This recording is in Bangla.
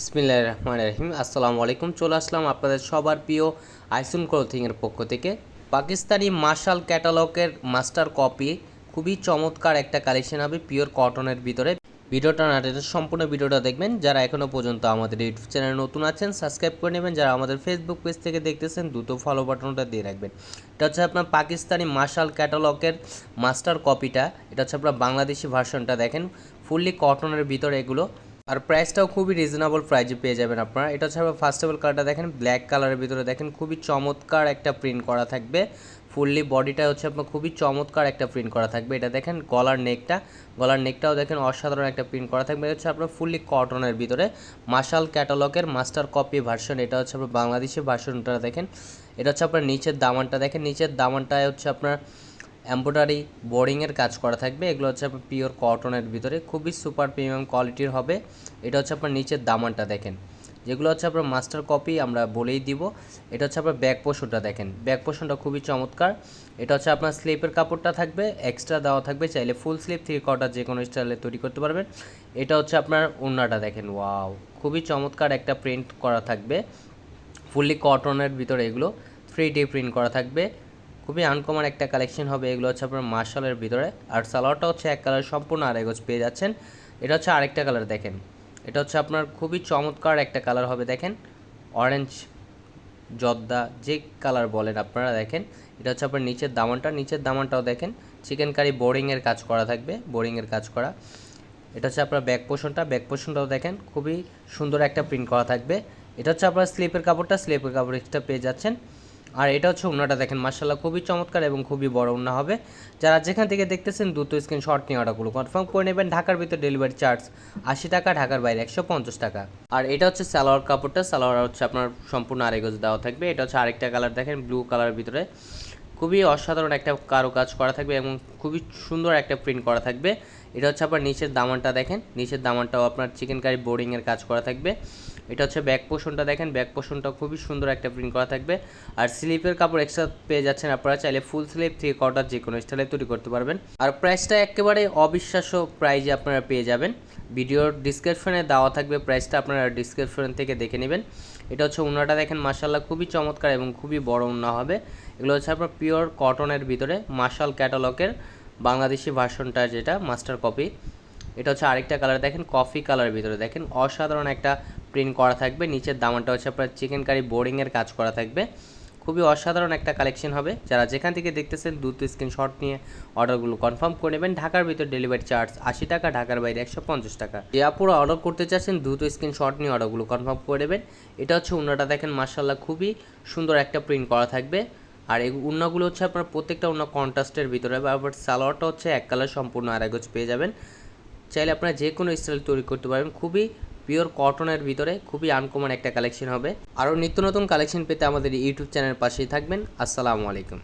বিসমিল্লাহ রহমান রহিম। আসসালামু আলাইকুম। চলে আসলাম আপনাদের সবার প্রিয় আইসুন ক্লোথিংয়ের পক্ষ থেকে। পাকিস্তানি মার্শাল ক্যাটালগের মাস্টার কপি, খুবই চমৎকার একটা কালেকশন হবে পিওর কটনের ভিতরে। ভিডিওটা না টেনে সম্পূর্ণ ভিডিওটা দেখবেন। যারা এখনও পর্যন্ত আমাদের ইউটিউব চ্যানেলে নতুন আছেন, সাবস্ক্রাইব করে নেবেন। যারা আমাদের ফেসবুক পেজ থেকে দেখতেছেন, দ্রুত ফলো বাটনটা দিয়ে রাখবেন। এটা হচ্ছে আপনার পাকিস্তানি মার্শাল ক্যাটালগের মাস্টার কপিটা। এটা হচ্ছে আপনার বাংলাদেশি ভার্সনটা দেখেন। ফুললি কটনের ভিতরে এগুলো। আর প্রাইসটাও খুবই রিজনেবল প্রাইজে পেয়ে যাবেন আপনারা। এটা হচ্ছে ফার্স্ট অফ অল কালারটা দেখেন ব্ল্যাক কালারের ভিতরে দেখেন, খুবই চমৎকার একটা প্রিন্ট করা থাকবে। ফুললি বডিটা হচ্ছে আপনার খুবই চমৎকার একটা প্রিন্ট করা থাকবে। এটা দেখেন গলার নেকটা গলার নেকটাও দেখেন অসাধারণ একটা প্রিন্ট করা থাকবে। এটা হচ্ছে আপনার ফুললি কটনের ভিতরে মার্শাল ক্যাটালগের মাস্টার কপি ভার্সন এটা হচ্ছে আপনার বাংলাদেশি ভার্সনটা দেখেন। এটা হচ্ছে আপনার নিচের দামানটা দেখেন। নিচের দামানটায় হচ্ছে আপনার এম্ব্রয়ডারি বোর্ডিংয়ের কাজ করা থাকবে। এগুলো হচ্ছে আপনার পিওর কটনের ভিতরে। খুবই সুপার প্রিমিয়াম কোয়ালিটির হবে। এটা হচ্ছে আপনার নিচের দামানটা দেখেন। যেগুলো হচ্ছে আপনার মাস্টার কপি আমরা বলেই দিব। এটা হচ্ছে আপনার ব্যাক পোষণটা দেখেন। ব্যাক পোষণটা খুবই চমৎকার। এটা হচ্ছে আপনার স্লিপের কাপড়টা থাকবে। এক্সট্রা দেওয়া থাকবে। চাইলে ফুল স্লিপ থ্রি কোয়ার্টার যে কোনো স্টাইলে তৈরি করতে পারবেন। এটা হচ্ছে আপনার ওড়নাটা দেখেন। ওয়াও খুবই চমৎকার একটা প্রিন্ট করা থাকবে। ফুললি কটনের ভিতরে এগুলো থ্রি ডি প্রিন্ট করা থাকবে। খুবই আনকমন একটা কালেকশন হবে, এগুলো হচ্ছে আপনার মার্শালের ভিতরে। আর সালোয়ারটা হচ্ছে এক কালার সম্পূর্ণ আর এগোজ পেয়ে যাচ্ছেন। এটা হচ্ছে আরেকটা কালার দেখেন। এটা হচ্ছে আপনার খুবই চমৎকার একটা কালার হবে, দেখেন। অরেঞ্জ জর্দা, যে কালার বলেন আপনারা, দেখেন। এটা হচ্ছে আপনার নিচের দামানটা। নিচের দামানটাও দেখেন। চিকেন কারি বোরিংয়ের কাজ করা থাকবে বোরিংয়ের কাজ করা। এটা হচ্ছে আপনার ব্যাক পোষণটা ব্যাক পোষণটাও দেখেন, খুবই সুন্দর একটা প্রিন্ট করা থাকবে। এটা হচ্ছে আপনার স্লিপের কাপড়টা। স্লিপের কাপড় এক্সট্রা পেয়ে যাচ্ছেন। আর এটা হচ্ছে উন্নাটা দেখেন মার্শাল্লাহ খুবই চমৎকার এবং খুবই বড় উন্না হবে। যারা যেখান থেকে দেখতেছেন দ্রুত স্ক্রিন শর্ট নিয়ে অর্ডারগুলো কনফার্ম করে নেবেন। ঢাকার ভিতর ডেলিভারি চার্জ আশি টাকা, ঢাকার বাইরে একশো পঞ্চাশ টাকা। আর এটা হচ্ছে সালোয়ার কাপড়টা, সালোয়ার হচ্ছে আপনার সম্পূর্ণ আরেগজ দেওয়া থাকবে। এটা হচ্ছে আরেকটা কালার দেখেন ব্লু কালারের ভিতরে। খুবই অসাধারণ একটা কারও কাজ করা থাকবে এবং খুবই সুন্দর একটা প্রিন্ট করা থাকবে। এটা হচ্ছে আপনার নিচের দামানটা দেখেন। নিচের দামানটাও আপনার চিকেন কারি বোর্ডিংয়ের কাজ করা থাকবে। এটা হচ্ছে ব্যাক পোষণটা দেখেন। ব্যাক পোষণটা খুবই সুন্দর একটা প্রিন্ট করা থাকবে। আর স্লিপের কাপড় এক্সট্রা পেয়ে যাচ্ছেন আপনারা, চাইলে ফুল স্লিপ থ্রি কোয়ার্টার যে কোনো স্টাইলে তৈরি করতে পারবেন। আর প্রাইসটা একেবারে অবিশ্বাস্য প্রাইজে আপনারা পেয়ে যাবেন। ভিডিওর ডিসক্রিপশনে দেওয়া থাকবে প্রাইসটা আপনারা ডিসক্রিপশন থেকে দেখে নেবেন। এটা হচ্ছে উন্নাটা দেখেন মার্শাল্লাহ খুবই চমৎকার এবং খুবই বড় উন্না হবে। এগুলো হচ্ছে আপনার পিওর কটনের ভিতরে মার্শাল ক্যাটালগের বাংলাদেশি ভার্সনটা যেটা মাস্টার কপি এটা হচ্ছে আরেকটা কালার দেখেন কফি কালারের ভিতরে। দেখেন অসাধারণ একটা প্রিন্ট করা থাকবে, নিচের দামানটা হচ্ছে আপনার চিকেন কারি বোর্ডিংয়ের কাজ করা থাকবে। খুবই অসাধারণ একটা কালেকশন হবে। যারা যেখান থেকে দেখতেছেন, দ্রুত স্ক্রিনশট নিয়ে অর্ডারগুলো কনফার্ম করে নেবেন। ঢাকার ভিতর ডেলিভারি চার্জ আশি টাকা, ঢাকার বাইরে একশো পঞ্চাশ টাকা। যে আপুরা অর্ডার করতে চাচ্ছেন, দ্রুত স্ক্রিনশট নিয়ে অর্ডারগুলো কনফার্ম করে নেবেন। এটা হচ্ছে উন্নাটা, দেখেন মার্শাল্লাহ খুবই সুন্দর একটা প্রিন্ট করা থাকবে। আর এই উন্নাগুলো হচ্ছে আপনার প্রত্যেকটা উন্না কন্ট্রাস্টের ভিতরে আবার সালোয়ারটা হচ্ছে এক কালার সম্পূর্ণ আর আরেকজ পেয়ে যাবেন। চাইলে আপনারা যে কোনো স্টাইল তৈরি করতে পারবেন। খুবই পিওর কটনের ভিতরে খুবই আনকমন একটা কালেকশন হবে। আরও নিত্য নতুন কালেকশন পেতে আমাদের ইউটিউব চ্যানেলের পাশেই থাকবেন। আসসালামু আলাইকুম।